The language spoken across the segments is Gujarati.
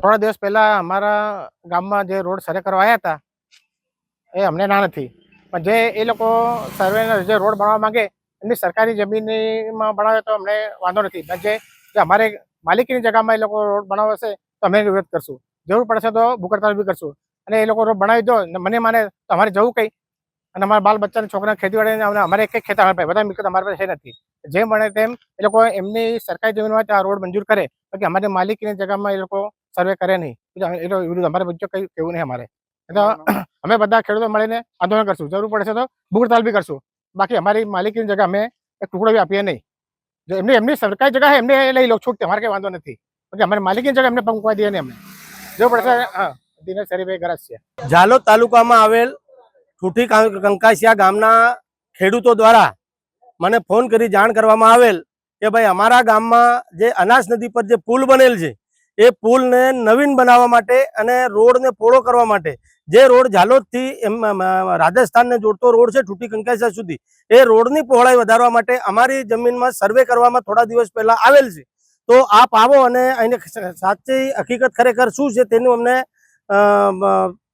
થોડા દિવસ પહેલા અમારા ગામમાં જે રોડ સર્વે કરવા આવ્યા હતા, એ અમને ના નથી. પણ જે એ લોકો સર્વે જે રોડ બનાવવા માંગે, એમની સરકારી જમીનમાં બનાવે તો અમને વાંધો નથી. પણ જે અમારે માલિકીની જગ્યામાં એ લોકો રોડ બનાવશે તો અમે વિરોધ કરશું. જરૂર પડશે તો ભૂકડતાલ બી કરશું. અને એ લોકો રોડ બનાવી દો મને માને તો અમારે જવું કંઈ. અને અમારા બાલ બચ્ચાને છોકરા ખેતીવાડી અમારે એક ખેતા અમારે બધા મિલકત અમારા પાસે નથી. જેમ બને તેમ, એ લોકો એમની સરકારી જમીનમાં આ રોડ મંજૂર કરે. બાકી અમારી માલિકીની જગ્યામાં એ લોકો સર્વે કરે નહીં. બીજા એ તો વિરુદ્ધ અમારે બીજું કંઈ કેવું નહીં અમારે. એટલે અમે બધા ખેડૂતો મળીને આંદોલન કરશું. જરૂર પડશે તો ભૂગતાલ બી કરશું. બાકી અમારી માલિકીની જગ્યા અમે એક ટુકડો બી આપીએ નહીં. જો એમની એમની સરકારી જગ્યા એમને લઈ લો. છૂટ અમારે કંઈ વાંધો નથી. બાકી અમારી માલિકીની જગ્યા એમને પંકવા દઈએ નહીં અમે. જરૂર પડશે હા. દિનેશ હરીભાઈ ગરજ છે. ઝાલોદ તાલુકામાં આવેલ ઠૂઠી કાં- કંકાસિયા ગામના ખેડૂતો દ્વારા મને ફોન કરી જાણ કરવામાં આવેલ કે ભાઈ અમારા ગામમાં જે અનાસ નદી પર જે પુલ બનેલ છે એ પુલને નવીન બનાવવા માટે અને રોડને પોળો કરવા માટે. જે રોડ ઝાલોદથી એમ રાજસ્થાનને જોડતો રોડ છે ઠૂટી કંકાસા સુધી. એ રોડની પહોળાઈ વધારવા માટે અમારી જમીનમાં સર્વે કરવામાં થોડા દિવસ પહેલા આવેલ છે. તો આપ આવો અને એને સાચી હકીકત ખરેખર શું છે તેનું અમને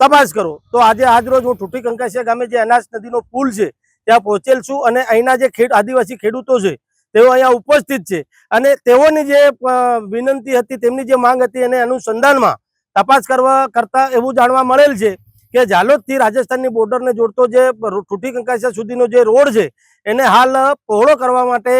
તપાસ કરો. તો આજે આજરોજ હું ઠૂઠી કંકાસિયા ગામે જે અનાસ નદીનો પુલ છે, ત્યાં પહોંચેલ છું અને અહીંના જે ખેડ, આદિવાસી ખેડૂતો છે તેઓ અહીંયા ઉપસ્થિત છે. અને તેઓની જે વિનંતી હતી, તેમની જે માંગ હતી એને અનુસંધાનમાં તપાસ કરવા કરતા એવું જાણવા મળેલ છે કે ઝાલોદથી રાજસ્થાનની બોર્ડરને જોડતો જે ઠૂઠી કંકાસિયા સુધીનો જે રોડ છે, એને હાલ પહોળો કરવા માટે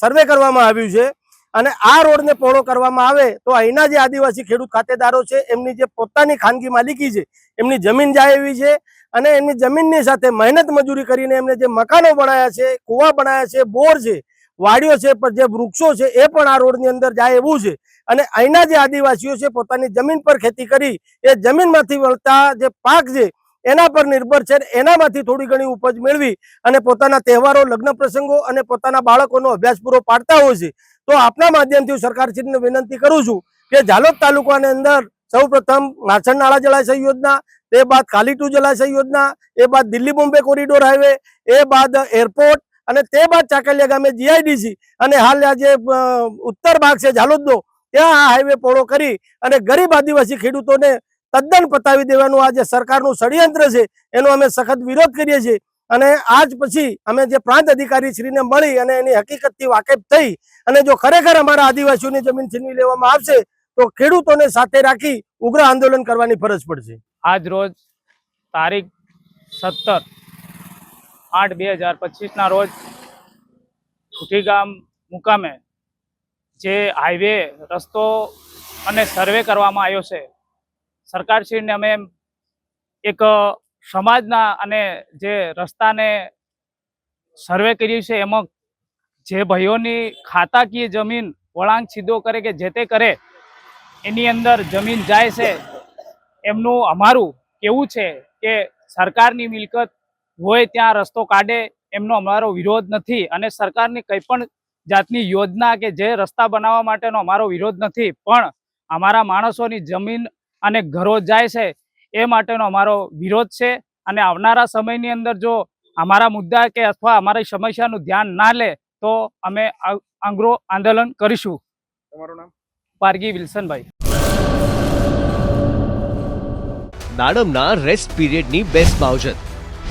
સર્વે કરવામાં આવ્યું છે. અને આ રોડને પહોળો કરવામાં આવે તો અહીંના જે આદિવાસી ખેડૂત ખાતેદારો છે, એમની જે પોતાની ખાનગી માલિકી છે, એમની જમીન જાય એવી છે. અને એમની જમીનની સાથે મહેનત મજૂરી કરીને એમને જે મકાનો બનાવ્યા છે, કૂવા બનાવ્યા છે, બોર છે વાડીઓ છે, પણ જે વૃક્ષો છે, એ પણ આ રોડની અંદર જાય એવું છે. અને અહીંના જે આદિવાસીઓ છે, પોતાની જમીન પર ખેતી કરી, એ જમીનમાંથી વળતા જે પાક છે, એના પર નિર્ભર છે એનામાંથી થોડી ઘણી ઉપજ મેળવી અને પોતાના તહેવારો, લગ્ન પ્રસંગો અને પોતાના બાળકોનો અભ્યાસ પૂરો પાડતા હોય છે. તો આપના માધ્યમથી સરકારશ્રીને વિનંતી કરું છું કે ઝાલોદ તાલુકાની અંદર સૌ પ્રથમ નાછણ નાળા જળાશય યોજના, તે બાદ કાલીટુ જળાશય યોજના, એ બાદ દિલ્હી બોમ્બે કોરિડોર હાઈવે, એ બાદ એરપોર્ટ અને તે બાદ ચાકલિયા ગામે જીઆઈડીસી અને હાલ આજે ઉત્તર ભાગ છે ઝાલોદનો, ત્યાં આ હાઈવે પહોળો કરી અને ગરીબ આદિવાસી ખેડૂતોને તદ્દન પતાવી દેવાનું આ જે સરકારનું ષડયંત્ર છે. એનો અમે સખત વિરોધ કરીએ છીએ. અને આજ પછી અમે જે પ્રાંત અધિકારી શ્રીને મળી અને એની હકીકતથી વાકેફ થઈ અને જો ખરેખર અમારા આદિવાસીઓની જમીન છીનવી લેવામાં આવશે, તો ખેડૂતોને સાથે રાખી ઉગ્ર આંદોલન કરવાની ફરજ પડશે. આજ રોજ તારીખ સત્તર આઠ બે હજાર પચીસના રોજ ગામ મુકામે જે હાઈવે, રસ્તો અને સર્વે કરવામાં આવ્યો છે, સરકારશ્રીને અમે એક સમાજના અને જે રસ્તાને સર્વે કર્યું છે, એમાં જે ભાઈઓની ખાતાકીય જમીન વળાંક સીધો કરે કે જે તે કરે, એની અંદર જમીન જાય છે. એમનું અમારું કેવું છે કે સરકારની મિલકત હોય ત્યાં રસ્તો કાઢે એમનો અમારો વિરોધ નથી. અને સરકારની કંઈ પણ જાતની યોજના કે જે રસ્તા બનાવવા માટેનો અમારો વિરોધ નથી. પણ અમારા માણસોની જમીન અને ઘરો જાય છે એ માટેનો અમારો વિરોધ છે. અને આવનારા સમયની અંદર જો અમારા મુદ્દા કે અથવા અમારી સમસ્યાનું ધ્યાન ના લે તો અમે આ- આંગ્રો આંદોલન કરીશું. તમારું નામ? પારગી વિલ્સનભાઈ. નાડમના રેસ્ટ પીરિયડની બેસ્ટ માવજત